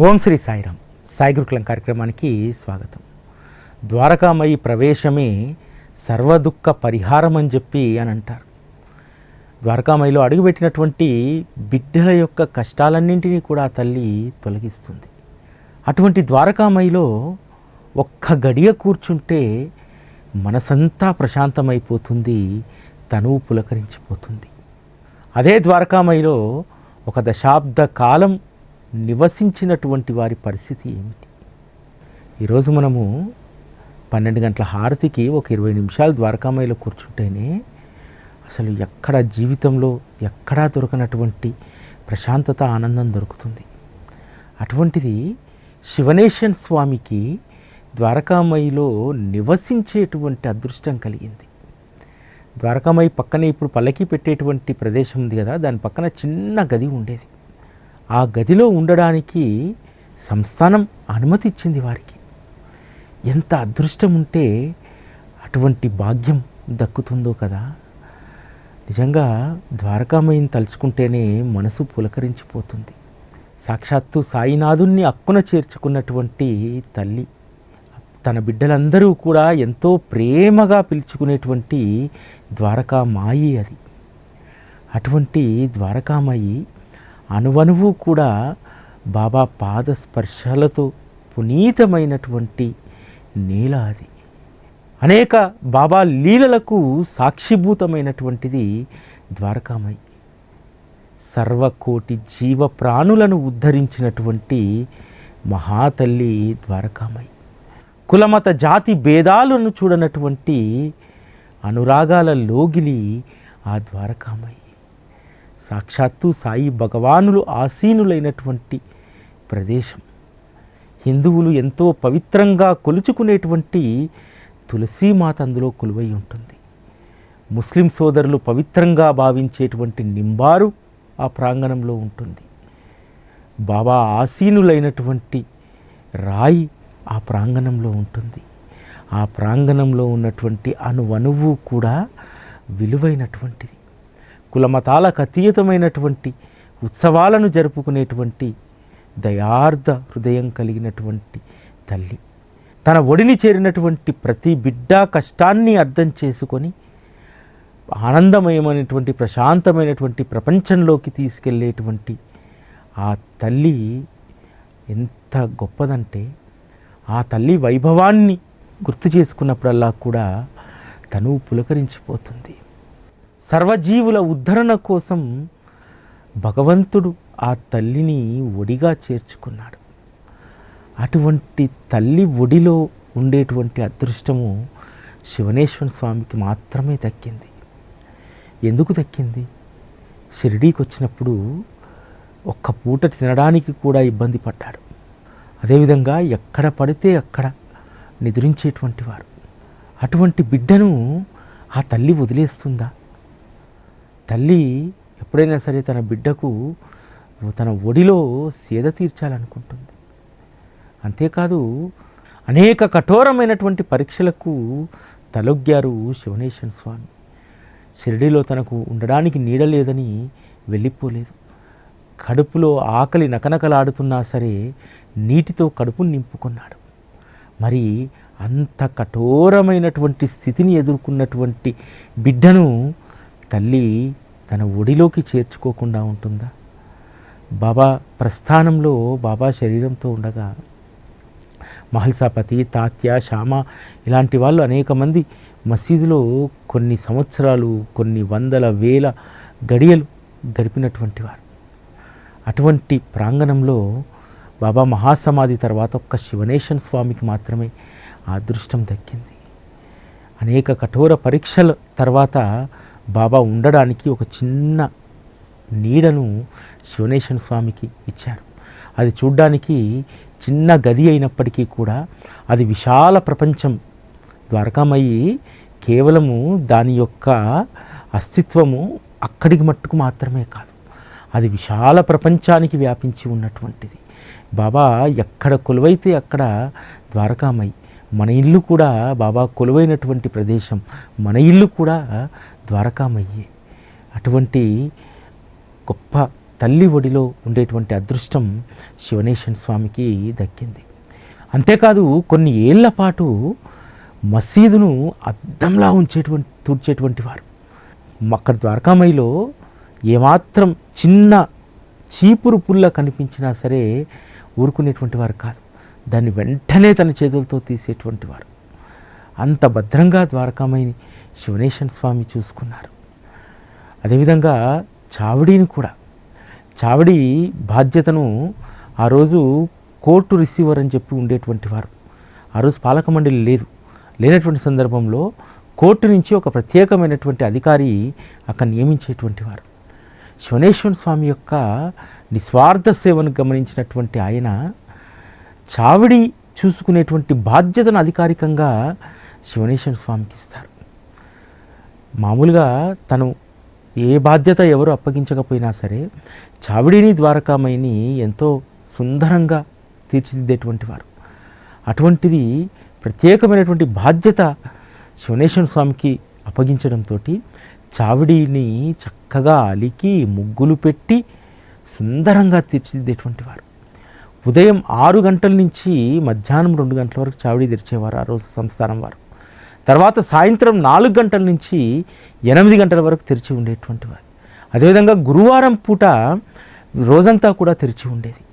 ఓం శ్రీ సాయిరామ్. సాయి గురుకులం కార్యక్రమానికి స్వాగతం. ద్వారకామయి ప్రవేశమే సర్వదుఃఖ పరిహారం అని చెప్పి అని అంటారు. ద్వారకామయిలో అడుగుపెట్టినటువంటి బిడ్డల యొక్క కష్టాలన్నింటినీ కూడా తల్లి తొలగిస్తుంది. అటువంటి ద్వారకామయిలో ఒక్క గడియ కూర్చుంటే మనసంతా ప్రశాంతమైపోతుంది తనువు పులకరించిపోతుంది. అదే ద్వారకామయిలో ఒక దశాబ్ద కాలం నివసించినటువంటి వారి పరిస్థితి ఏమిటి? ఈరోజు మనము పన్నెండు గంటల హారతికి ఒక ఇరవై నిమిషాలు ద్వారకామాయిలో కూర్చుంటేనే అసలు ఎక్కడ జీవితంలో ఎక్కడా దొరకనటువంటి ప్రశాంతత ఆనందం దొరుకుతుంది. అటువంటిది శివనేశన్ స్వామికి ద్వారకామయిలో నివసించేటువంటి అదృష్టం కలిగింది. ద్వారకామయి పక్కనే ఇప్పుడు పల్లకి పెట్టేటువంటి ప్రదేశం ఉంది కదా దాని పక్కన చిన్న గది ఉండేది. ఆ గదిలో ఉండడానికి సంస్థానం అనుమతి ఇచ్చింది వారికి. ఎంత అదృష్టం ఉంటే అటువంటి భాగ్యం దక్కుతుందో కదా. నిజంగా ద్వారకామయ్యని తలుచుకుంటేనే మనసు పులకరించిపోతుంది. సాక్షాత్తు సాయినాథుణ్ణి అక్కున చేర్చుకున్నటువంటి తల్లి తన బిడ్డలందరూ కూడా ఎంతో ప్రేమగా పిలుచుకునేటువంటి ద్వారకామాయి అది. అటువంటి ద్వారకామాయి అనువనువు కూడా బాబా పాద స్పర్శలతో పునీతమైనటువంటి నేల అది. అనేక బాబా లీలలకు సాక్షిభూతమైనటువంటిది ద్వారకామయి. సర్వకోటి జీవ ప్రాణులను ఉద్ధరించినటువంటి మహాతల్లి ద్వారకామయి. కులమత జాతి భేదాలను చూడనటువంటి అనురాగాల లోగిలి ఆ ద్వారకామయి. సాక్షాత్తు సాయి భగవానులు ఆసీనులైనటువంటి ప్రదేశం. హిందువులు ఎంతో పవిత్రంగా కొలుచుకునేటువంటి తులసీమాత అందులో కొలువై ఉంటుంది. ముస్లిం సోదరులు పవిత్రంగా భావించేటువంటి నింబారు ఆ ప్రాంగణంలో ఉంటుంది. బాబా ఆసీనులైనటువంటి రాయి ఆ ప్రాంగణంలో ఉంటుంది. ఆ ప్రాంగణంలో ఉన్నటువంటి అణువణువు కూడా విలువైనటువంటిది. కులమతాలకు అతీతమైనటువంటి ఉత్సవాలను జరుపుకునేటువంటి దయార్థ హృదయం కలిగినటువంటి తల్లి. తన ఒడిని చేరినటువంటి ప్రతి బిడ్డ కష్టాన్ని అర్థం చేసుకొని ఆనందమయమైనటువంటి ప్రశాంతమైనటువంటి ప్రపంచంలోకి తీసుకెళ్ళేటువంటి ఆ తల్లి ఎంత గొప్పదంటే ఆ తల్లి వైభవాన్ని గుర్తు చేసుకున్నప్పుడల్లా కూడా తను పులకరించిపోతుంది. సర్వజీవుల ఉద్ధరణ కోసం భగవంతుడు ఆ తల్లిని ఒడిగా చేర్చుకున్నాడు. అటువంటి తల్లి ఒడిలో ఉండేటువంటి అదృష్టము శివనేశ్వర స్వామికి మాత్రమే దక్కింది. ఎందుకు దక్కింది? షిరిడీకి వచ్చినప్పుడు ఒక్క పూట తినడానికి కూడా ఇబ్బంది పడ్డాడు. అదేవిధంగా ఎక్కడ పడితే అక్కడ నిద్రించేటువంటి వారు. అటువంటి బిడ్డను ఆ తల్లి వదిలేస్తుందా? తల్లి ఎప్పుడైనా సరే తన బిడ్డకు తన ఒడిలో సేద తీర్చాలనుకుంటుంది. అంతేకాదు అనేక కఠోరమైనటువంటి పరీక్షలకు తలొగ్గారు శివనేశ్వర స్వామి. షిరిడీలో తనకు ఉండడానికి నీడ లేదని వెళ్ళిపోలేదు. కడుపులో ఆకలి నకనకలాడుతున్నా సరే నీటితో కడుపును నింపుకున్నాడు. మరి అంత కఠోరమైనటువంటి స్థితిని ఎదుర్కొన్నటువంటి బిడ్డను తల్లి తన ఒడిలోకి చేర్చుకోకుండా ఉంటుందా? బాబా ప్రస్థానంలో బాబా శరీరంతో ఉండగా మహల్సాపతి తాత్య శ్యామ ఇలాంటి వాళ్ళు అనేక మంది మసీదులో కొన్ని సంవత్సరాలు కొన్ని వందల వేల గడియలు గడిపినటువంటి వారు అటువంటి ప్రాంగణంలో బాబా మహాసమాధి తర్వాత ఒక్క శివనేశన్ స్వామికి మాత్రమే ఆ అదృష్టం దక్కింది. అనేక కఠోర పరీక్షల తర్వాత బాబా ఉండడానికి ఒక చిన్న నీడను శివనేశ్వర స్వామికి ఇచ్చారు అది చూడ్డానికి చిన్న గది అయినప్పటికీ కూడా అది విశాల ప్రపంచం. ద్వారకామయ్యి కేవలము దాని యొక్క అస్తిత్వము అక్కడికి మట్టుకు మాత్రమే కాదు. అది విశాల ప్రపంచానికి వ్యాపించి ఉన్నటువంటిది. బాబా ఎక్కడ కొలువైతే అక్కడ ద్వారకామయ్యి మన ఇల్లు కూడా బాబా కొలువైనటువంటి ప్రదేశం మన ఇల్లు కూడా ద్వారకామయ్యి. అటువంటి గొప్ప తల్లి ఒడిలో ఉండేటువంటి అదృష్టం శివనేశ్వర స్వామికి దక్కింది. అంతేకాదు కొన్ని ఏళ్ళ పాటు మసీదును అద్దంలా ఉంచేటువంటి తుడిచేటువంటి వారు. అక్కడ ద్వారకామయ్యలో ఏమాత్రం చిన్న చీపురు పుల్ల కనిపించినా సరే ఊరుకునేటువంటి వారు కాదు. దాన్ని వెంటనే తన చేతులతో తీసేటువంటి వారు. అంత భద్రంగా ద్వారకామయ్యని శివనేశ్వర స్వామి చూసుకున్నారు. అదేవిధంగా చావిడిని కూడా. చావడి బాధ్యతను ఆ రోజు కోర్టు రిసీవర్ అని చెప్పి ఉండేటువంటి వారు. ఆ రోజు పాలక మండలి లేదు. లేనటువంటి సందర్భంలో కోర్టు నుంచి ఒక ప్రత్యేకమైనటువంటి అధికారి అక్కడ నియమించేటువంటి వారు. శివనేశ్వర స్వామి యొక్క నిస్వార్థ సేవను గమనించినటువంటి ఆయన చావిడి చూసుకునేటువంటి బాధ్యతను అధికారికంగా శివనేశ్వర స్వామికి ఇస్తారు. మామూలుగా తను ఏ బాధ్యత ఎవరు అప్పగించకపోయినా సరే చావిడిని ద్వారకామయిని ఎంతో సుందరంగా తీర్చిదిద్దేటువంటి వారు. అటువంటిది ప్రత్యేకమైనటువంటి బాధ్యత శివనేశ్వర స్వామికి అప్పగించడంతో చావిడిని చక్కగా అలికి ముగ్గులు పెట్టి సుందరంగా తీర్చిదిద్దేటువంటి వారు. ఉదయం ఆరు గంటల నుంచి మధ్యాహ్నం రెండు గంటల వరకు చావిడి తెరిచేవారు ఆ రోజు సంస్థానం వారు. తర్వాత సాయంత్రం నాలుగు గంటల నుంచి ఎనిమిది గంటల వరకు తెరిచి ఉండేటువంటి వారు. అదేవిధంగా గురువారం పూట రోజంతా కూడా తెరిచి ఉండేది.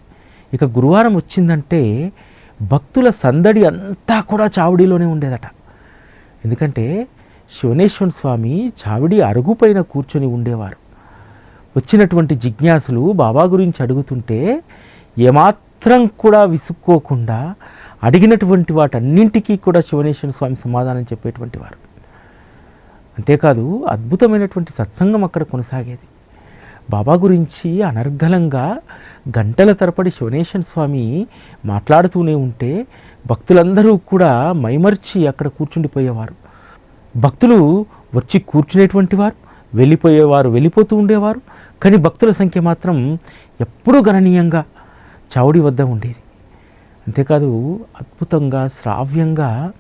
ఇక గురువారం వచ్చిందంటే భక్తుల సందడి అంతా కూడా చావిడిలోనే ఉండేదట. ఎందుకంటే శివనేశ్వర స్వామి చావిడి అరుగుపైన కూర్చొని ఉండేవారు. వచ్చినటువంటి జిజ్ఞాసులు బాబా గురించి అడుగుతుంటే ఏమాత్రం కూడా విసుక్కోకుండా అడిగినటువంటి వాటన్నింటికీ కూడా శివనేశ్వర స్వామి సమాధానం చెప్పేటువంటి వారు. అంతేకాదు అద్భుతమైనటువంటి సత్సంగం అక్కడ కొనసాగేది. బాబా గురించి అనర్గళంగా గంటల తరపడి శివనేశ్వర స్వామి మాట్లాడుతూనే ఉంటే భక్తులందరూ కూడా మైమర్చి అక్కడ కూర్చుండిపోయేవారు. భక్తులు వచ్చి కూర్చునేటువంటి వారు వెళ్ళిపోయేవారు వెళ్ళిపోతూ ఉండేవారు కానీ భక్తుల సంఖ్య మాత్రం ఎప్పుడూ గణనీయంగా చావుడి వద్ద ఉండేది. అంతేకాదు అద్భుతంగా శ్రావ్యంగా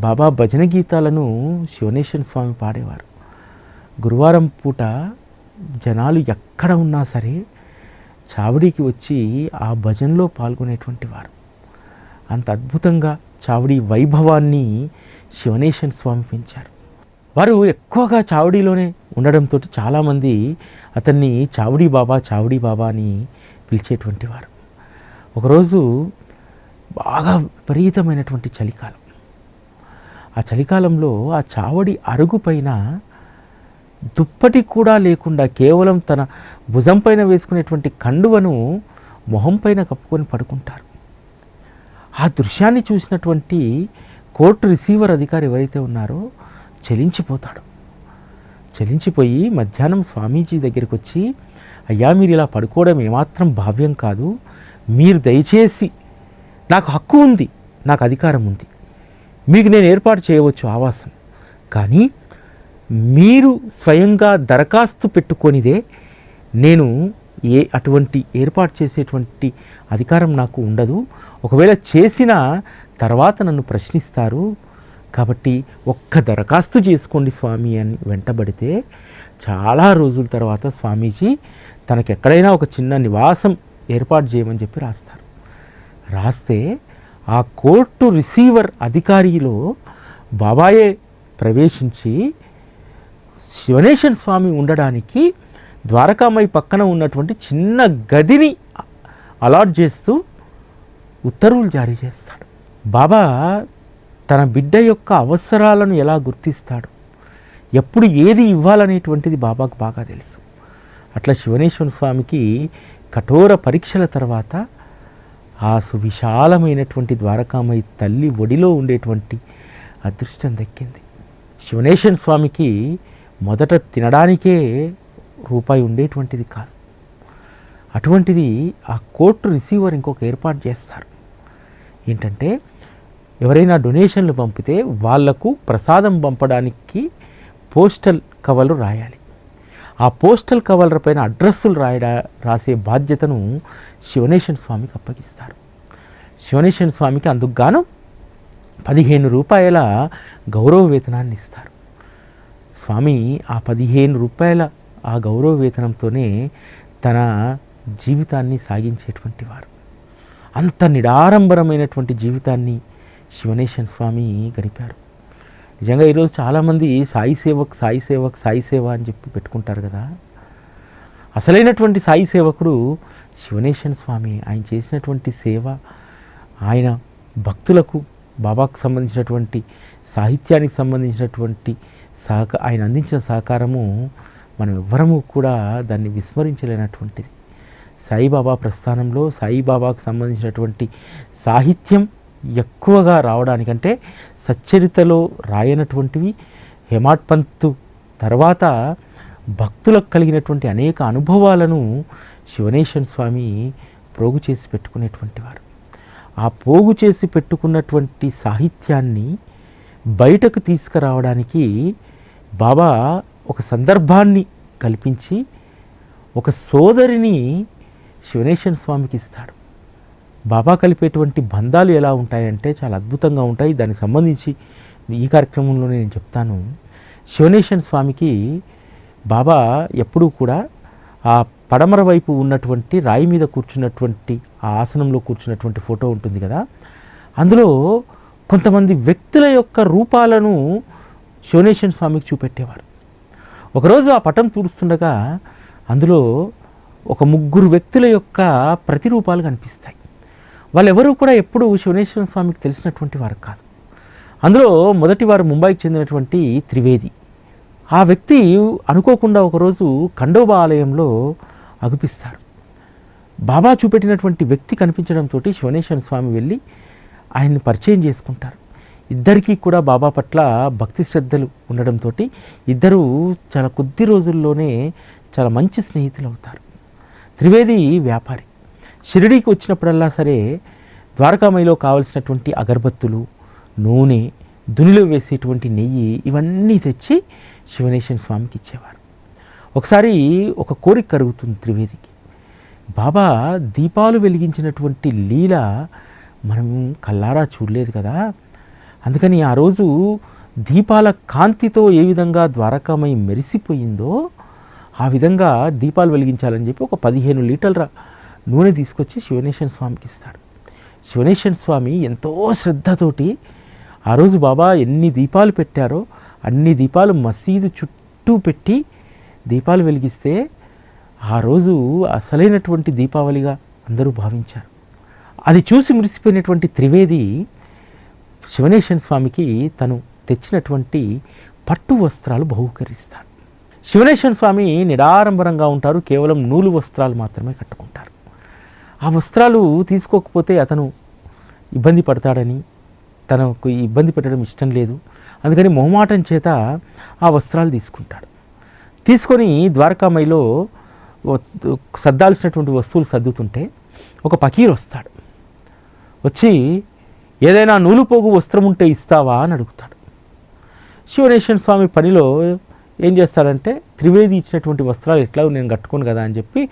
బాబా భజన గీతాలను శివనేశ్వర స్వామి పాడేవారు. గురువారం పూట జనాలు ఎక్కడ ఉన్నా సరే చావడికి వచ్చి ఆ భజనలో పాల్గొనేటువంటి వారు. అంత అద్భుతంగా చావడి వైభవాన్ని శివనేశ్వర స్వామి పెంచారు. వారు ఎక్కువగా చావడిలోనే ఉండడంతో చాలామంది అతన్ని చావడి బాబా చావడి బాబా అని పిలిచేటువంటి వారు. ఒకరోజు బాగా విపరీతమైనటువంటి చలికాలం. ఆ చలికాలంలో ఆ చావడి అరుగు పైన దుప్పటి కూడా లేకుండా కేవలం తన భుజం పైన వేసుకునేటువంటి కండువను మొహం పైన కప్పుకొని పడుకుంటారు. ఆ దృశ్యాన్ని చూసినటువంటి కోర్టు రిసీవర్ అధికారి ఎవరైతే ఉన్నారో చలించిపోతాడు. చలించిపోయి మధ్యాహ్నం స్వామీజీ దగ్గరికి వచ్చి అయ్యా మీరు ఇలా పడుకోవడం ఏమాత్రం భావ్యం కాదు. మీరు దయచేసి నాకు హక్కు ఉంది నాకు అధికారం ఉంది. మీకు నేను ఏర్పాటు చేయవచ్చు ఆవాసం. కానీ మీరు స్వయంగా దరఖాస్తు పెట్టుకొనిదే నేను ఏ అటువంటి ఏర్పాటు చేసేటువంటి అధికారం నాకు ఉండదు. ఒకవేళ చేసిన తర్వాత నన్ను ప్రశ్నిస్తారు. కాబట్టి ఒక్క దరఖాస్తు చేసుకోండి స్వామి అని వెంటబడితే చాలా రోజుల తర్వాత స్వామీజీ తనకు ఎక్కడైనా ఒక చిన్న నివాసం ఏర్పాటు చేయమని చెప్పి రాస్తారు. రాస్తే ఆ కోర్టు రిసీవర్ అధికారిలో బాబాయే ప్రవేశించి శివనేశ్వర స్వామి ఉండడానికి ద్వారకామై పక్కన ఉన్నటువంటి చిన్న గదిని అలాట్ చేస్తూ ఉత్తర్వులు జారీ చేస్తాడు. బాబా తన బిడ్డ యొక్క అవసరాలను ఎలా గుర్తిస్తాడు? ఎప్పుడు ఏది ఇవ్వాలనేటువంటిది బాబాకు బాగా తెలుసు. అట్లా శివనేశ్వర స్వామికి కఠోర పరీక్షల తర్వాత ఆ సువిశాలమైనటువంటి ద్వారకామయ్య తల్లి ఒడిలో ఉండేటువంటి అదృష్టం దక్కింది. శివనేశ్వర స్వామికి మొదట తినడానికే రూపాయి ఉండేటువంటిది కాదు. అటువంటిది ఆ కోర్టు రిసీవర్ ఇంకొక ఏర్పాటు చేస్తారు. ఏంటంటే ఎవరైనా డొనేషన్లు పంపితే వాళ్ళకు ప్రసాదం పంపడానికి పోస్టల్ కవర్లు రాయాలి. ఆ పోస్టల్ కవర్ల పైన అడ్రస్సులు రాయడా రాసే బాధ్యతను శివనేశ్వర స్వామికి అప్పగిస్తారు. శివనేశ్వర స్వామికి అందుకుగాను పదిహేను రూపాయల గౌరవ వేతనాన్ని ఇస్తారు. స్వామి ఆ పదిహేను రూపాయల ఆ గౌరవ వేతనంతోనే తన జీవితాన్ని సాగించేటువంటి వారు. అంత నిడారంభరమైనటువంటి జీవితాన్ని శివనేశన్ స్వామి గడిపారు. నిజంగా ఈరోజు చాలామంది సాయి సేవక్ సాయి సేవక్ సాయి సేవ అని చెప్పి పెట్టుకుంటారు కదా. అసలైనటువంటి సాయి సేవకుడు శివనేశ్వర స్వామి. ఆయన చేసినటువంటి సేవ ఆయన భక్తులకు బాబాకు సంబంధించినటువంటి సాహిత్యానికి సంబంధించినటువంటి సహక ఆయన అందించిన సహకారము మనం ఎవ్వరము కూడా దాన్ని విస్మరించలేనటువంటిది. సాయిబాబా ప్రస్థానంలో సాయిబాబాకు సంబంధించినటువంటి సాహిత్యం ఎక్కువగా రావడానికంటే సచ్చరితలో రాయనటువంటివి హెమాట్పంతు తర్వాత భక్తులకు కలిగినటువంటి అనేక అనుభవాలను శివనేశ్వర స్వామి ప్రోగు చేసి పెట్టుకునేటువంటి వారు. ఆ పోగు చేసి పెట్టుకున్నటువంటి సాహిత్యాన్ని బయటకు తీసుకురావడానికి బాబా ఒక సందర్భాన్ని కల్పించి ఒక సోదరిని శివనేశన్ స్వామికి ఇస్తాడు. బాబా కలిపేటువంటి బంధాలు ఎలా ఉంటాయంటే చాలా అద్భుతంగా ఉంటాయి. దానికి సంబంధించి ఈ కార్యక్రమంలో నేను చెప్తాను. శివనేశ్వర స్వామికి బాబా ఎప్పుడూ కూడా ఆ పడమర వైపు ఉన్నటువంటి రాయి మీద కూర్చున్నటువంటి ఆ ఆసనంలో కూర్చున్నటువంటి ఫోటో ఉంటుంది కదా. అందులో కొంతమంది వ్యక్తుల యొక్క రూపాలను శివనేశ్వర స్వామికి చూపెట్టేవారు. ఒకరోజు ఆ పటం చూస్తుండగా అందులో ఒక ముగ్గురు వ్యక్తుల యొక్క ప్రతిరూపాలు కనిపిస్తాయి. వాళ్ళెవరూ కూడా ఎప్పుడూ శివనేశ్వర స్వామికి తెలిసినటువంటి వారు కాదు. అందులో మొదటి వారు ముంబైకి చెందినటువంటి త్రివేది. ఆ వ్యక్తి అనుకోకుండా ఒకరోజు ఖండోబా ఆలయంలో అగుపిస్తారు. బాబా చూపెట్టినటువంటి వ్యక్తి కనిపించడంతో శివనేశ్వర స్వామి వెళ్ళి ఆయన్ని పరిచయం చేసుకుంటారు. ఇద్దరికీ కూడా బాబా పట్ల భక్తి శ్రద్ధలు ఉండడంతో ఇద్దరూ చాలా కొద్ది రోజుల్లోనే చాలా మంచి స్నేహితులు అవుతారు త్రివేది వ్యాపారి. షిరిడీకి వచ్చినప్పుడల్లా సరే ద్వారకామయిలో కావలసినటువంటి అగరబత్తులు నూనె దునిలో వేసేటువంటి నెయ్యి ఇవన్నీ తెచ్చి శివనేశ్వర స్వామికి ఇచ్చేవారు. ఒకసారి ఒక కోరిక కలుగుతుంది త్రివేదికి. బాబా దీపాలు వెలిగించినటువంటి లీల మనం కల్లారా చూడలేదు కదా. అందుకని ఆ రోజు దీపాల కాంతితో ఏ విధంగా ద్వారకామై మెరిసిపోయిందో ఆ విధంగా దీపాలు వెలిగించాలని చెప్పి ఒక పదిహేను లీటర్ల నూనె తీసుకొచ్చి శివనేశ్వర స్వామికి ఇస్తాడు. శివనేశ్వర స్వామి ఎంతో శ్రద్ధతోటి ఆ రోజు బాబా ఎన్ని దీపాలు పెట్టారో అన్ని దీపాలు మసీదు చుట్టూ పెట్టి దీపాలు వెలిగిస్తే ఆ రోజు అసలైనటువంటి దీపావళిగా అందరూ భావించారు. అది చూసి మురిసిపోయినటువంటి త్రివేది శివనేశ్వర స్వామికి తను తెచ్చినటువంటి పట్టు వస్త్రాలు బహుకరిస్తాడు శివనేశ్వర స్వామి నిడారంభరంగా ఉంటారు కేవలం నూలు వస్త్రాలు మాత్రమే కట్టుకుంటారు. ఆ వస్త్రాలు తీసుకోకపోతే అతను ఇబ్బంది పడతాడని తనకు ఇబ్బంది పెట్టడం ఇష్టం లేదు. అందుకని మొహమాటం చేత ఆ వస్త్రాలు తీసుకుంటాడు. తీసుకొని ద్వారకామయిలో సర్దాల్సినటువంటి వస్తువులు సర్దుతుంటే ఒక పకీర్ వస్తాడు. వచ్చి ఏదైనా నూలుపోగు వస్త్రం ఉంటే ఇస్తావా? అని అడుగుతాడు. శివనేశ్వర స్వామి పనిలో ఏం చేస్తాడంటే త్రివేది ఇచ్చినటువంటి వస్త్రాలు ఎట్లా? నేను కట్టుకోను కదా అని చెప్పి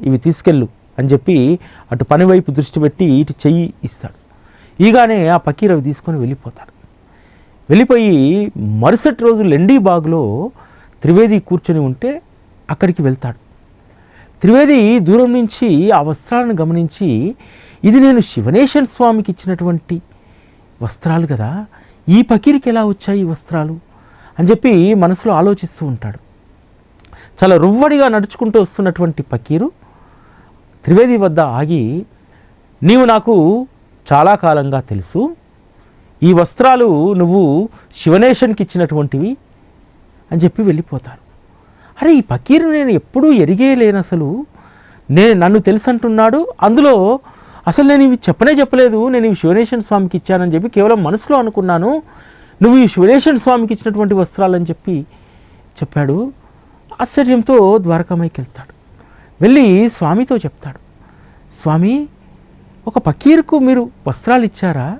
ఇవి తీసుకెళ్ళు. అని చెప్పి అటు పని వైపు దృష్టి పెట్టి ఇటు చెయ్యి ఇస్తాడు. ఈగానే ఆ పకీర్ అవి తీసుకొని వెళ్ళిపోతాడు. వెళ్ళిపోయి మరుసటి రోజు లెండీ బాగ్లో త్రివేది కూర్చొని ఉంటే అక్కడికి వెళ్తాడు. త్రివేది దూరం నుంచి ఆ వస్త్రాలను గమనించి ఇది నేను శివనేశ్వర స్వామికి ఇచ్చినటువంటి వస్త్రాలు కదా ఈ పకీరికి ఎలా వచ్చాయి ఈ వస్త్రాలు? అని చెప్పి మనసులో ఆలోచిస్తూ ఉంటాడు. చాలా రువ్వడిగా నడుచుకుంటూ వస్తున్నటువంటి పకీరు త్రివేది వద్ద ఆగి నీవు నాకు చాలా కాలంగా తెలుసు. ఈ వస్త్రాలు నువ్వు శివనేశన్కి ఇచ్చినటువంటివి అని చెప్పి వెళ్ళిపోతారు. అరే ఈ పకీరు నేను ఎప్పుడూ ఎరిగేయలేను అసలు. నేను నన్ను తెలుసు అంటున్నాడు అందులో అసలు నేను ఇవి చెప్పనే చెప్పలేదు. నేను ఇవి శివనేశ్వర స్వామికి ఇచ్చానని చెప్పి కేవలం మనసులో అనుకున్నాను. నువ్వు ఈ శివనేశ్వర స్వామికి ఇచ్చినటువంటి వస్త్రాలని చెప్పి చెప్పాడు. ఆశ్చర్యంతో ద్వారకామైకి వెళ్తాడు. వెళ్ళి స్వామితో చెప్తాడు. స్వామి ఒక పకీర్కు మీరు వస్త్రాలు ఇచ్చారా?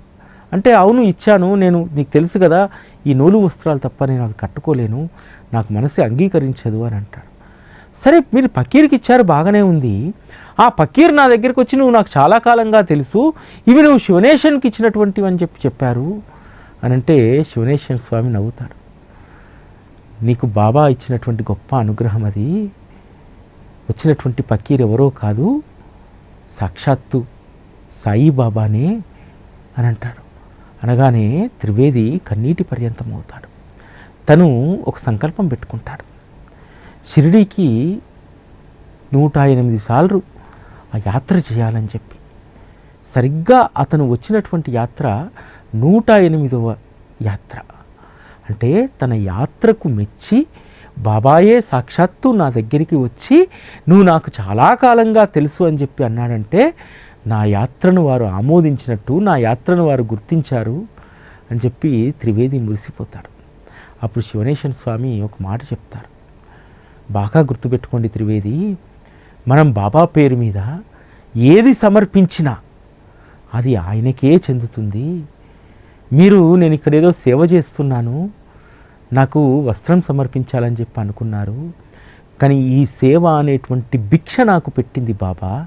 అంటే అవును ఇచ్చాను. నేను నీకు తెలుసు కదా ఈ నూలు వస్త్రాలు తప్ప నేను అది కట్టుకోలేను. నాకు మనసు అంగీకరించదు అని అంటాడు. సరే మీరు పకీర్కి ఇచ్చారు బాగానే ఉంది. ఆ పకీర్ నా దగ్గరికి వచ్చి నువ్వు నాకు చాలా కాలంగా తెలుసు. ఇవి నువ్వు శివనేశన్కి ఇచ్చినటువంటివి అని చెప్పి చెప్పారు. అని అంటే శివనేశ్వర స్వామి నవ్వుతాడు. నీకు బాబా ఇచ్చినటువంటి గొప్ప అనుగ్రహం అది. వచ్చినటువంటి పకీర్ ఎవరో కాదు సాక్షాత్తు సాయిబాబానే అని అంటాడు. అనగానే త్రివేది కన్నీటి పర్యంతం అవుతాడు తను ఒక సంకల్పం పెట్టుకుంటాడు. షిరిడీకి నూట ఎనిమిది సార్లు ఆ యాత్ర చేయాలని చెప్పి. సరిగ్గా అతను వచ్చినటువంటి యాత్ర నూట ఎనిమిదవ యాత్ర. అంటే తన యాత్రకు మెచ్చి బాబాయే సాక్షాత్తు నా దగ్గరికి వచ్చి నువ్వు నాకు చాలా కాలంగా తెలుసు అని చెప్పి అన్నాడంటే నా యాత్రను వారు ఆమోదించినట్టు నా యాత్రను వారు గుర్తించారు అని చెప్పి త్రివేది మురిసిపోతాడు. అప్పుడు శివనేశ్వర స్వామి ఒక మాట చెప్తారు. బాగా గుర్తుపెట్టుకోండి త్రివేది మనం బాబా పేరు మీద ఏది సమర్పించినా అది ఆయనకే చెందుతుంది. మీరు నేను ఇక్కడ ఏదో సేవ చేస్తున్నాను నాకు వస్త్రం సమర్పించాలని చెప్పి అనుకున్నారు. కానీ ఈ సేవ అనేటువంటి భిక్ష నాకు పెట్టింది బాబా.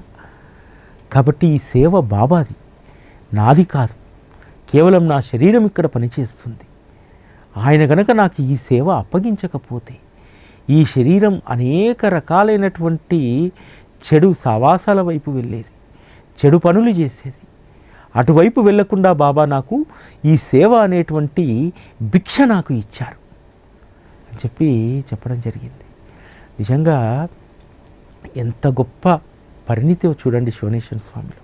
కాబట్టి ఈ సేవ బాబాది. నాది కాదు. కేవలం నా శరీరం ఇక్కడ పనిచేస్తుంది. ఆయన గనక నాకు ఈ సేవ అప్పగించకపోతే ఈ శరీరం అనేక రకాలైనటువంటి చెడు సావాసాల వైపు వెళ్ళేది చెడు పనులు చేసేది. అటువైపు వెళ్ళకుండా బాబా నాకు ఈ సేవ అనేటువంటి భిక్ష నాకు ఇచ్చారు. అని చెప్పి చెప్పడం జరిగింది. నిజంగా ఎంత గొప్ప పరిణితి చూడండి శివనేశ్వర స్వామిలో.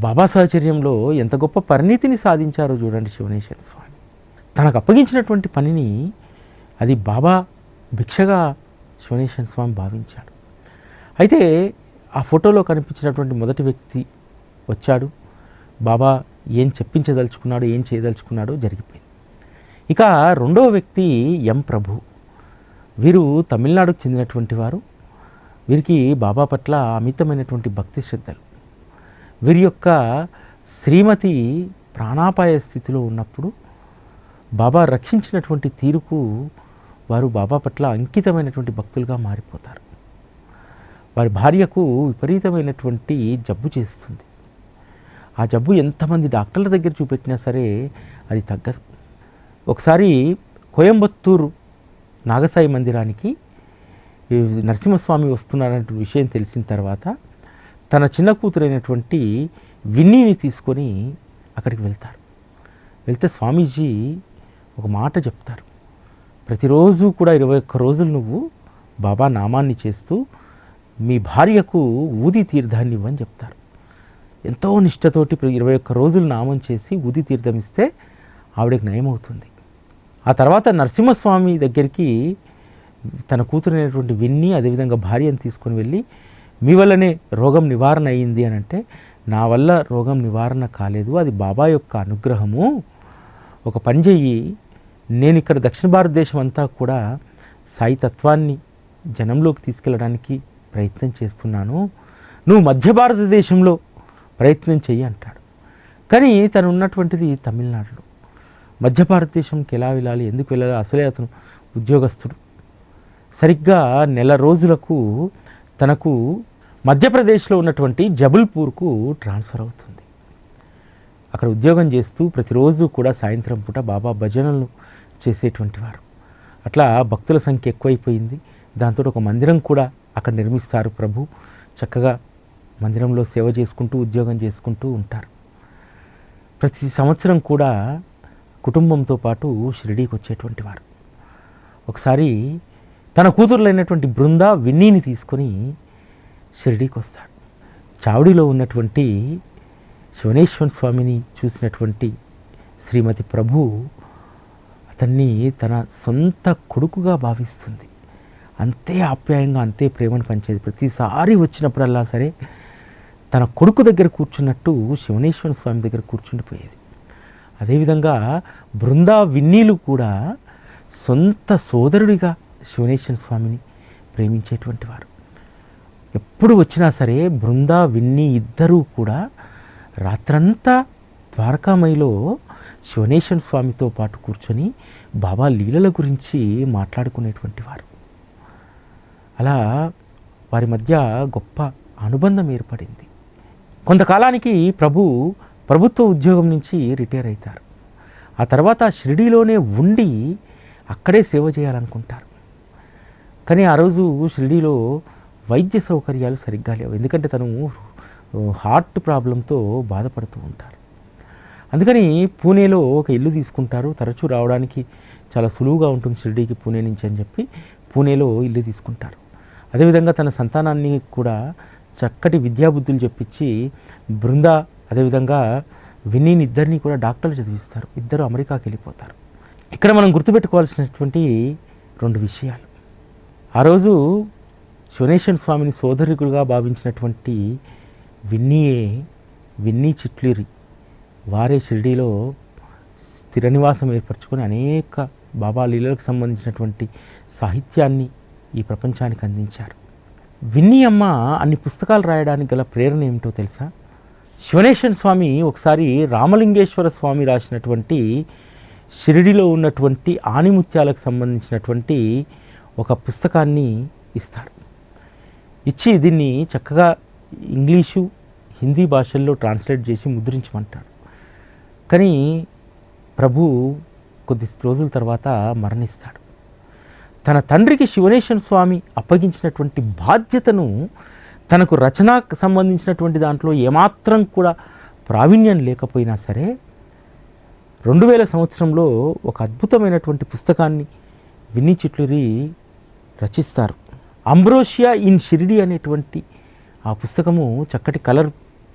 బాబా సాహచర్యంలో ఎంత గొప్ప పరిణితిని సాధించారో చూడండి శివనేశ్వర స్వామి. తనకు అప్పగించినటువంటి పనిని అది బాబా భిక్షగా శివనేశ్వర స్వామి భావించాడు. అయితే ఆ ఫోటోలో కనిపించినటువంటి మొదటి వ్యక్తి వచ్చాడు. బాబా ఏం చెప్పించదలుచుకున్నాడు ఏం చేయదలుచుకున్నాడో జరిగిపోయింది. ఇక రెండవ వ్యక్తి ఎం ప్రభు. వీరు తమిళనాడుకు చెందినటువంటి వారు. వీరికి బాబా పట్ల అమితమైనటువంటి భక్తి శ్రద్ధలు. వీరి యొక్క శ్రీమతి ప్రాణాపాయ స్థితిలో ఉన్నప్పుడు బాబా రక్షించినటువంటి తీరుకు వారు బాబా పట్ల అంకితమైనటువంటి భక్తులుగా మారిపోతారు. వారి భార్యకు విపరీతమైనటువంటి జబ్బు చేస్తుంది. ఆ జబ్బు ఎంతమంది డాక్టర్ల దగ్గర చూపెట్టినా సరే అది తగ్గదు. ఒకసారి కోయంబత్తూరు నాగసాయి మందిరానికి నరసింహస్వామి వస్తున్నారనే విషయం తెలిసిన తర్వాత తన చిన్న కూతురైనటువంటి విన్నీని తీసుకొని అక్కడికి వెళ్తారు. వెళ్తే స్వామీజీ ఒక మాట చెప్తారు. ప్రతిరోజు కూడా ఇరవై ఒక్క రోజులు నువ్వు బాబా నామాన్ని చేస్తూ మీ భార్యకు ఊది తీర్థాన్ని ఇవ్వని చెప్తారు. ఎంతో నిష్టతోటి ఇరవై ఒక్క రోజులు నామం చేసి ఊది తీర్థం ఇస్తే ఆవిడకి నయమవుతుంది. ఆ తర్వాత నరసింహస్వామి దగ్గరికి తన కూతురైనటువంటి విన్ని అదేవిధంగా భార్యను తీసుకొని వెళ్ళి మీ వల్లనే రోగం నివారణ అయింది అని అంటే నా వల్ల రోగం నివారణ కాలేదు అది బాబా యొక్క అనుగ్రహము. ఒక పని చెయ్యి. నేను ఇక్కడ దక్షిణ భారతదేశం అంతా కూడా సాయి తత్వాన్ని జనంలోకి తీసుకెళ్ళడానికి ప్రయత్నం చేస్తున్నాను. నువ్వు మధ్య భారతదేశంలో ప్రయత్నం చెయ్యి అంటాడు. కానీ తను ఉన్నటువంటిది తమిళనాడులో. మధ్య భారతదేశంకి ఎలా వెళ్ళాలి? ఎందుకు వెళ్ళాలి? అసలే అతను ఉద్యోగస్తుడు. సరిగ్గా నెల రోజులకు తనకు మధ్యప్రదేశ్లో ఉన్నటువంటి జబల్పూర్కు ట్రాన్స్ఫర్ అవుతుంది. అక్కడ ఉద్యోగం చేస్తూ ప్రతిరోజు కూడా సాయంత్రం పూట బాబా భజనలు చేసేటువంటి వారు. అట్లా భక్తుల సంఖ్య ఎక్కువైపోయింది. దాంతో ఒక మందిరం కూడా అక్కడ నిర్మిస్తారు ప్రభు. చక్కగా మందిరంలో సేవ చేసుకుంటూ ఉద్యోగం చేసుకుంటూ ఉంటారు. ప్రతి సంవత్సరం కూడా కుటుంబంతో పాటు షిరిడీకి వచ్చేటువంటి వారు. ఒకసారి తన కూతురులైనటువంటి బృంద విన్నీని తీసుకొని షిరిడీకి వస్తాడు. చావడిలో ఉన్నటువంటి శివనేశ్వర స్వామిని చూసినటువంటి శ్రీమతి ప్రభు అతన్ని తన సొంత కొడుకుగా భావిస్తుంది. అంతే ఆప్యాయంగా అంతే ప్రేమను పంచేది. ప్రతిసారి వచ్చినప్పుడల్లా సరే తన కొడుకు దగ్గర కూర్చున్నట్టు శివనేశ్వర స్వామి దగ్గర కూర్చుండిపోయేది. అదేవిధంగా బృందా విన్నీలు కూడా సొంత సోదరుడిగా శివనేశ్వర స్వామిని ప్రేమించేటువంటి వారు. ఎప్పుడు వచ్చినా సరే బృందా విన్ని ఇద్దరూ కూడా రాత్రంతా ద్వారకామయిలో శివనేశ్వర స్వామితో పాటు కూర్చొని బాబా లీలల గురించి మాట్లాడుకునేటువంటి వారు. అలా వారి మధ్య గొప్ప అనుబంధం ఏర్పడింది. కొంతకాలానికి ప్రభు ప్రభుత్వ ఉద్యోగం నుంచి రిటైర్ అవుతారు ఆ తర్వాత షిరిడీలోనే ఉండి అక్కడే సేవ చేయాలనుకుంటారు. కానీ ఆ రోజు షిరిడీలో వైద్య సౌకర్యాలు సరిగ్గా లేవు. ఎందుకంటే తను హార్ట్ ప్రాబ్లంతో బాధపడుతూ ఉంటారు. అందుకని పూణేలో ఒక ఇల్లు తీసుకుంటారు. తరచూ రావడానికి చాలా సులువుగా ఉంటుంది షిరిడీకి పూణే నుంచి అని చెప్పి పూణేలో ఇల్లు తీసుకుంటారు. అదేవిధంగా తన సంతానాన్ని కూడా చక్కటి విద్యాబుద్ధులు చెప్పించి బృందా అదేవిధంగా విన్నీని ఇద్దరిని కూడా డాక్టర్లు చదివిస్తారు. ఇద్దరు అమెరికాకి వెళ్ళిపోతారు. ఇక్కడ మనం గుర్తుపెట్టుకోవాల్సినటువంటి రెండు విషయాలు. ఆ రోజు శివనేశ్వర స్వామిని సోదరికులుగా భావించినటువంటి విన్నీయే విన్నీ చిట్లిరి వారే షిరిడీలో స్థిర నివాసం ఏర్పరచుకొని అనేక బాబా లీలలకు సంబంధించినటువంటి సాహిత్యాన్ని ఈ ప్రపంచానికి అందించారు. విన్నీ అమ్మ అన్ని పుస్తకాలు రాయడానికి గల ప్రేరణ ఏమిటో తెలుసా? శివనేశ్వర స్వామి ఒకసారి రామలింగేశ్వర స్వామి రాసినటువంటి షిరిడిలో ఉన్నటువంటి ఆణిముత్యాలకు సంబంధించినటువంటి ఒక పుస్తకాన్ని ఇస్తాడు. ఇచ్చి దీన్ని చక్కగా ఇంగ్లీషు హిందీ భాషల్లో ట్రాన్స్లేట్ చేసి ముద్రించమంటాడు. కానీ ప్రభు కొద్ది రోజుల తర్వాత మరణిస్తాడు. తన తండ్రికి శివనేశ్వర స్వామి అప్పగించినటువంటి బాధ్యతను తనకు రచనకు సంబంధించినటువంటి దాంట్లో ఏమాత్రం కూడా ప్రావీణ్యం లేకపోయినా సరే రెండు వేల సంవత్సరంలో ఒక అద్భుతమైనటువంటి పుస్తకాన్ని విన్నీ చిట్లూరి రచిస్తారు. అంబ్రోషియా ఇన్ షిరిడి అనేటువంటి ఆ పుస్తకము చక్కటి కలర్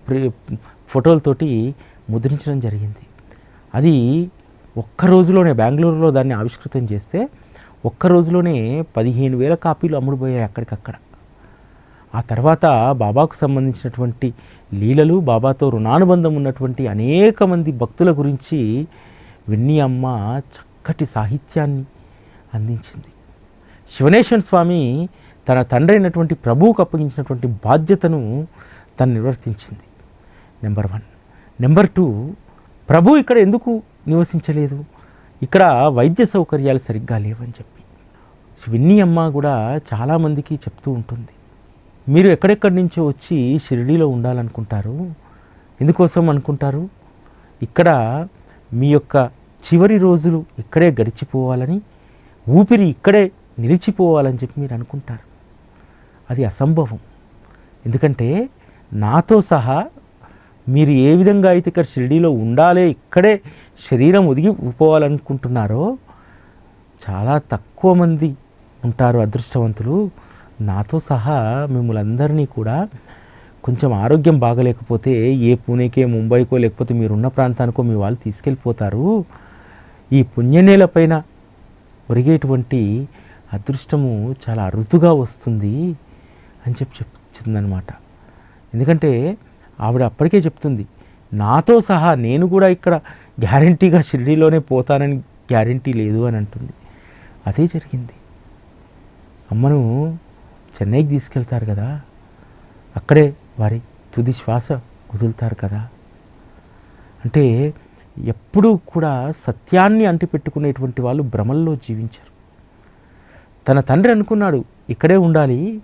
ప్రి- ఫోటోలతోటి ముద్రించడం జరిగింది. అది ఒక్క రోజులోనే బెంగళూరులో దాన్ని ఆవిష్కృతం చేస్తే ఒక్క రోజులోనే పదిహేను వేల కాపీలు అమ్ముడుపోయాయి అక్కడికక్కడ. ఆ తర్వాత బాబాకు సంబంధించినటువంటి లీలలు బాబాతో రుణానుబంధం ఉన్నటువంటి అనేక మంది భక్తుల గురించి విన్ని అమ్మ చక్కటి సాహిత్యాన్ని అందించింది. శివనేశ్వర స్వామి తన తండ్రి అయినటువంటి ప్రభువుకు అప్పగించినటువంటి బాధ్యతను తను నిర్వర్తించింది. నెంబర్ వన్ నెంబర్ టూ ప్రభు ఇక్కడ ఎందుకు నివసించలేదు? ఇక్కడ వైద్య సౌకర్యాలు సరిగ్గా లేవని చెప్పి. విన్నీ అమ్మ కూడా చాలామందికి చెప్తూ ఉంటుంది. మీరు ఎక్కడెక్కడి నుంచో వచ్చి షిరిడీలో ఉండాలనుకుంటారు? ఎందుకోసం అనుకుంటారు? ఇక్కడ మీ యొక్క చివరి రోజులు ఇక్కడే గడిచిపోవాలని ఊపిరి ఇక్కడే నిలిచిపోవాలని చెప్పి మీరు అనుకుంటారు. అది అసంభవం. ఎందుకంటే నాతో సహా మీరు ఏ విధంగా అయితే ఇక్కడ షిరిడీలో ఉండాలి ఇక్కడే శరీరం ఒదిగి పోవాలనుకుంటున్నారో చాలా తక్కువ మంది ఉంటారు అదృష్టవంతులు. నాతో సహా మిమ్మల్ని అందరినీ కూడా కొంచెం ఆరోగ్యం బాగలేకపోతే ఏ పూణేకే ముంబైకో లేకపోతే మీరున్న ప్రాంతానికో మీ వాళ్ళు తీసుకెళ్ళిపోతారు. ఈ పుణ్యనేలపైన ఒరిగేటువంటి అదృష్టము చాలా అరుదుగా వస్తుంది అని చెప్పి చెప్తుందనమాట ఎందుకంటే ఆవిడ అప్పటికే చెప్తుంది నాతో సహా నేను కూడా ఇక్కడ గ్యారంటీగా షిరిడీలోనే పోతానని గ్యారంటీ లేదు అని అంటుంది. అదే జరిగింది. అమ్మను చెన్నైకి తీసుకెళ్తారు కదా అక్కడే వారి తుది శ్వాస వదులుతారు కదా. అంటే ఎప్పుడూ కూడా సత్యాన్ని అంటిపెట్టుకునేటువంటి వాళ్ళు భ్రమల్లో జీవించరు. తన తండ్రి అనుకున్నాడు ఇక్కడే ఉండాలి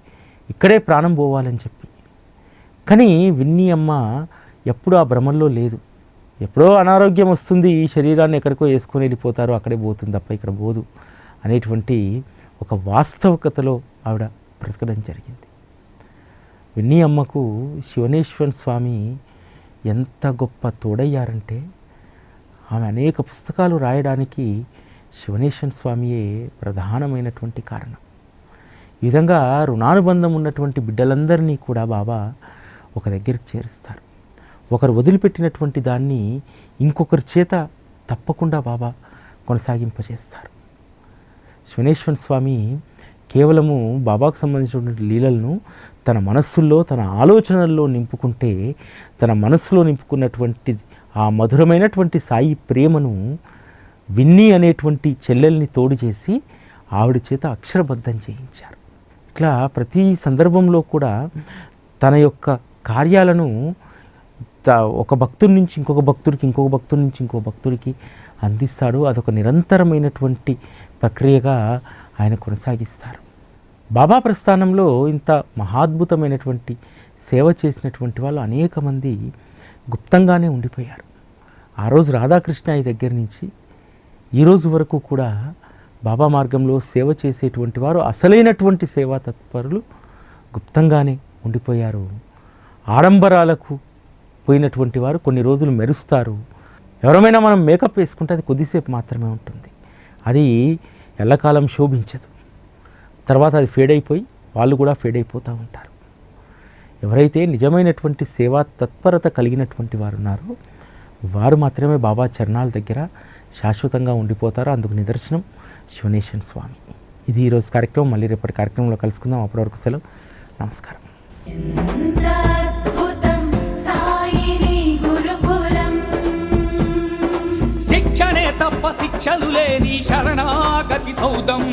ఇక్కడే ప్రాణం పోవాలని చెప్పి. కానీ విన్నీ అమ్మ ఎప్పుడూ ఆ భ్రమల్లో లేదు. ఎప్పుడో అనారోగ్యం వస్తుంది ఈ శరీరాన్ని ఎక్కడికో వేసుకొని వెళ్ళిపోతారో అక్కడే పోతుంది తప్ప ఇక్కడ పోదు అనేటువంటి ఒక వాస్తవికతలో ఆవిడ బ్రతకడం జరిగింది. విన్నీ అమ్మకు శివనేశ్వర స్వామి ఎంత గొప్ప తోడయ్యారంటే ఆమె అనేక పుస్తకాలు రాయడానికి శివనేశ్వర స్వామియే ప్రధానమైనటువంటి కారణం. ఈ విధంగా రుణానుబంధం ఉన్నటువంటి బిడ్డలందరినీ కూడా బాబా ఒక దగ్గరికి చేరుస్తారు. ఒకరు వదిలిపెట్టినటువంటి దాన్ని ఇంకొకరి చేత తప్పకుండా బాబా కొనసాగింపజేస్తారు. శివనేశ్వర స్వామి కేవలము బాబాకు సంబంధించినటువంటి లీలలను తన మనస్సుల్లో తన ఆలోచనల్లో నింపుకుంటే తన మనస్సులో నింపుకున్నటువంటి ఆ మధురమైనటువంటి సాయి ప్రేమను విన్నీ అనేటువంటి చెల్లెల్ని తోడు చేసి ఆవిడ చేత అక్షరబద్ధం చేయించారు. ఇట్లా ప్రతి సందర్భంలో కూడా తన యొక్క కార్యాలను త- ఒక భక్తుడి నుంచి ఇంకొక భక్తుడికి ఇంకొక భక్తుడి నుంచి ఇంకొక భక్తుడికి అందిస్తాడు. అదొక నిరంతరమైనటువంటి ప్రక్రియగా ఆయన కొనసాగిస్తారు. బాబా ప్రస్థానంలో ఇంత మహాద్భుతమైనటువంటి సేవ చేసినటువంటి వాళ్ళు అనేక మంది గుప్తంగానే ఉండిపోయారు. ఆ రోజు రాధాకృష్ణయ్య దగ్గర నుంచి ఈరోజు వరకు కూడా బాబా మార్గంలో సేవ చేసేటువంటి వారు అసలైనటువంటి సేవా తత్పరులు గుప్తంగానే ఉండిపోయారు. ఆడంబరాలకు పోయినటువంటి వారు కొన్ని రోజులు మెరుస్తారు. ఎవరమైనా మనం మేకప్ వేసుకుంటే అది కొద్దిసేపు మాత్రమే ఉంటుంది. అది ఎల్లకాలం శోభించదు. తర్వాత అది ఫేడ్ అయిపోయి వాళ్ళు కూడా ఫేడ్ అయిపోతూ ఉంటారు. ఎవరైతే నిజమైనటువంటి సేవా తత్పరత కలిగినటువంటి వారు ఉన్నారో వారు మాత్రమే బాబా చరణాల దగ్గర శాశ్వతంగా ఉండిపోతారు. అందుకు నిదర్శనం శివనేశన్ స్వామి. ఇది ఈరోజు కార్యక్రమం. మళ్ళీ రేపటి కార్యక్రమంలో కలుసుకుందాం. అప్పటి వరకు సెలవు. నమస్కారం. శిక్షణే తప్ప శిక్షలు లేని శరణాగతి సౌదం.